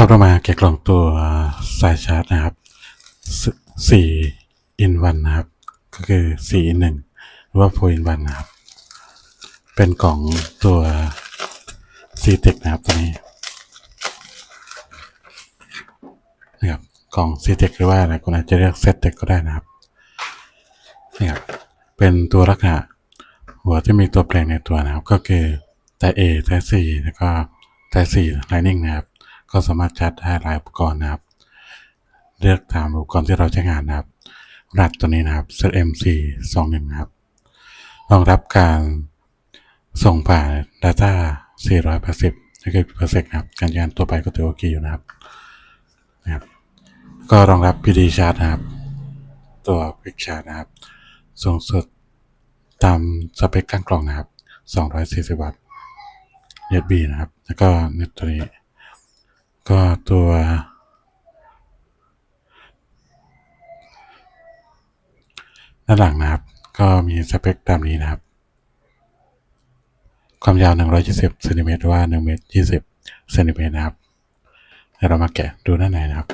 กลับมาแกะกล่องตัวสายชาร์จนะครับสี่อินวันนะครับ ก็คือสี่อินหนึ่งหรือว่าโฟอินวันนะครับ เป็นกล่องตัวซีเทคนะครับตัวนี้นะครับกล่องซีเทคหรือว่าอะไรคุณอาจจะเรียกเซตเทคก็ได้นะครับนี่ครับเป็นตัวลักษณะหัวที่มีตัวแปลงในตัวนะครับ ก็คือไต A ไต C แล้วก็ไต C Lightning นะครับ ก็สามารถจัดได้หลายอุปกรณ์นะครับ เลือกตามอุปกรณ์ที่เราใช้งานนะครับรหัสตัวนี้นะครับ ZMC 21นะครับรองรับการส่งผ่าน Data 480นี่คือเปอร์เซ็นต์นะครับ การยานตัวไปก็ถือโอเคอยู่นะครับนะครับ ก็รองรับ PD Chart นะครับ ตัว Quick Chart นะครับ สูงสุดตามสเปคข้างกล่องนะครับ 240 วัตต์ USB นะครับ แล้วก็เน็ตตัวนี้ ก็ตัว ด้านหลังนะครับ ก็มีสเปคตามนี้นะครับ ความยาว120เซนติเมตรว่า1เมตร20เซนติเมตรนะครับเดี๋ยวเรามาแกะดูด้านในนะครับ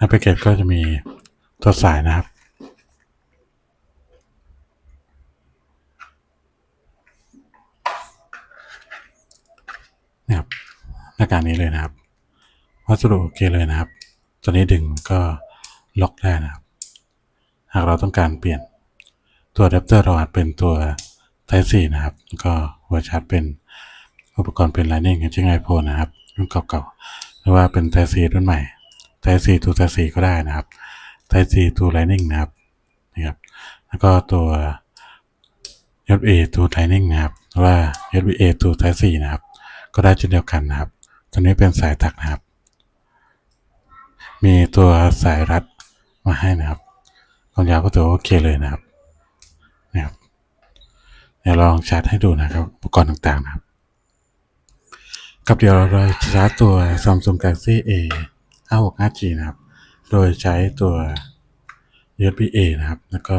ในแพ็กเกจก็จะมีตัวสายนะครับ นะครับหน้าการนี้เลยนะครับ วัสดุโอเคเลยนะครับตัวนี้ดึงก็ล็อกได้นะครับ หากเราต้องการเปลี่ยนตัวอะแดปเตอร์เราอาจเป็นตัว Type C นะครับ ก็หัวชาร์จเป็นอุปกรณ์เป็น Lightning อย่างเช่น iPhone นะครับรุ่นเก่าๆหรือว่าเป็น Type C รุ่นใหม่ Type C to Type C ก็ได้นะครับ Type C to Lightning นะครับนะครับ แล้วก็ตัว USB to Lightning นะครับหรือว่า USB A to Type C นะครับ ก็ได้เช่นเดียวกันนะครับ ตัวนี้เป็นสายตักนะครับ มีตัวสายรัดมาให้นะครับความยาวก็ถือว่าโอเคเลยนะครับนะครับเดี๋ยวลองชาร์จให้ดูนะครับอุปกรณ์ต่างๆนะครับกับเดี๋ยวเราจะชาร์จตัว Samsung Galaxy A 565G นะครับ โดยใช้ตัว USB A นะครับ แล้วก็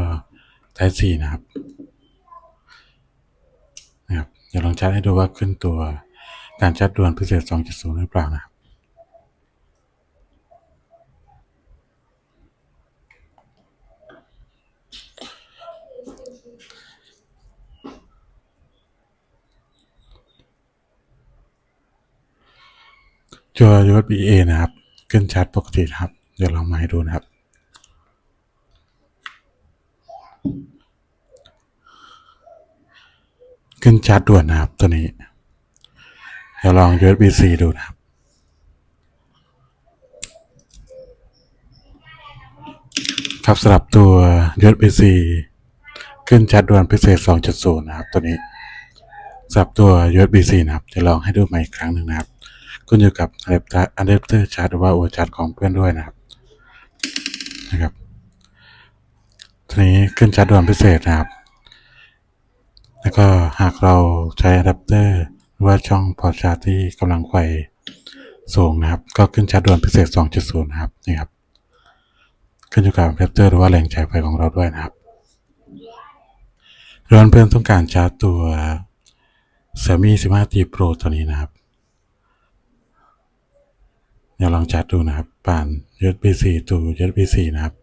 Type C นะครับนะครับ เดี๋ยวลองชาร์จให้ดูว่าขึ้นตัวการชาร์จด่วนพิเศษ 2.0 หรือเปล่านะครับตัว USB A นะครับ ขึ้นชาร์จปกตินะครับ เดี๋ยวลองมาให้ดูนะครับ ขึ้นชาร์จด่วนนะครับตัวนี้ เดี๋ยวลอง USB C ดูนะครับ ครับสำหรับตัว USB C ขึ้นชาร์จด่วนพิเศษ 2.0 นะครับ ตัวนี้สำหรับตัว USB C นะครับ จะลองให้ดูใหม่อีกครั้งหนึ่งนะครับ ขึ้นอยู่กับอะแดปเตอร์อะแดปเตอร์ชาร์จหรือว่าหัวชาร์จของเพื่อนด้วยนะครับนะครับตัวนี้ขึ้นชาร์จด่วนพิเศษนะครับ แล้วก็หากเราใช้อะแดปเตอร์หรือว่าช่องพอร์ตชาร์จที่กำลังไฟสูงนะครับ ก็ขึ้นชาร์จด่วนพิเศษ 2.0 นะครับนี่ครับขึ้นอยู่กับอะแดปเตอร์หรือว่าแหล่งจ่ายไฟของเราด้วยนะครับหรือว่าเพื่อนต้องการชาร์จตัว Xiaomi 15T Pro ตัวนี้นะครับ เดี๋ยวลองชาร์จดูนะครับผ่าน USB C to USB C นะครับ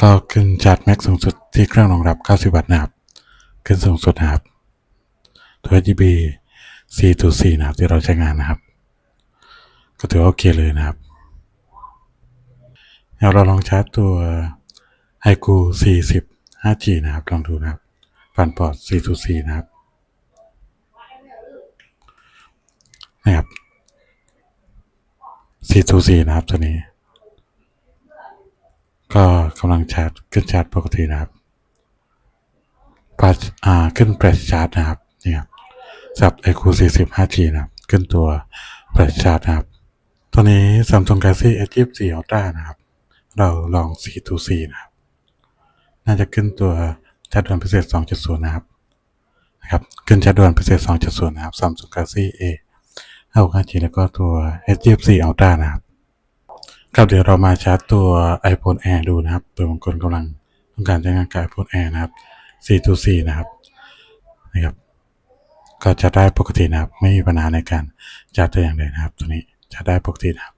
ก็ขึ้นชาร์จแม็กสูงสุดที่เครื่องรองรับ 90 วัตต์นะครับ ขึ้นสูงสุดนะครับตัว GB C to C นะครับที่เราใช้งานนะครับ ก็ถือว่าโอเคเลยนะครับเดี๋ยวเราลองชาร์จตัว i q 40 5G นะครับ ลองดูนะครับผ่านพอร์ต C to C นะครับ C to C นะครับตัวนี้ ก็กำลังชาร์จขึ้นชาร์จปกตินะครับปาอ่าขึ้นเ r รชาร์จนะครับนี่ครับสำหรับ i q 40 5G นะครับ ขึ้นตัวเ r รชาร์จนะครับ ตัวนี้ Samsung Galaxy S24 Ultra นะครับ เราลอง C to C นะครับ น่าจะขึ้นตัวชาร์จด่วนพิเศษ 2.0 นะครับนะครับ ขึ้นชาร์จด่วนพิเศษ 2.0 นะครับ Samsung Galaxy A 565G แล้วก็ตัว S24 Ultra นะครับ ครับเดี๋ยวเรามาชาร์จตัว iPhone Air ดูนะครับเผื่อบางคนกำลังต้องการใช้งานกับ iPhone Air นะครับ424นะครับนะครับ ก็จะได้ปกตินะครับ ไม่มีปัญหาในการชาร์จตัวอย่างใดนะครับ ตัวนี้จะได้ปกตินะครับ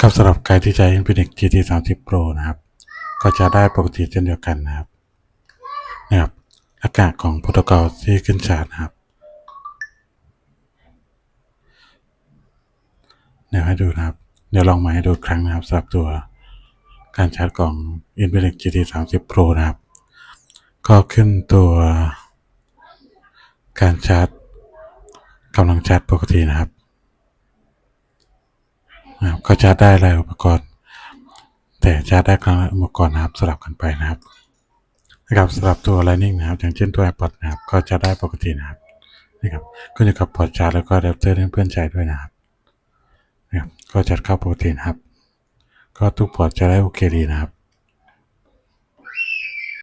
ครับสำหรับใครที่ใช้ Infinix GT 30 Pro นะครับ ก็จะได้ปกติเช่นเดียวกันนะครับ นะครับ อากาศของโปรโตคอลที่ขึ้นชาร์จนะครับเดี๋ยวให้ดูนะครับ เดี๋ยวลองมาให้ดูครั้งนะครับสำหรับตัวการชาร์จของ Infinix GT 30 Pro นะครับ ก็ขึ้นตัวการชาร์จกำลังชาร์จปกตินะครับนะครับก็ชาร์จได้หลายอุปกรณ์ แต่ชาร์จได้ครั้งละอุปกรณ์นะครับสลับกันไปนะครับ นะครับสำหรับตัว Lightning นะครับ อย่างเช่นตัว AirPods นะครับ ก็จะได้ปกตินะครับนะครับก็อยู่กับพอร์ตชาร์จแล้วก็อะแดปเตอร์ที่เพื่อนใช้ด้วยนะครับนะครับ ก็จัดเข้าปกตินะครับ ก็ทุกพอร์ตจะได้โอเคดีนะครับ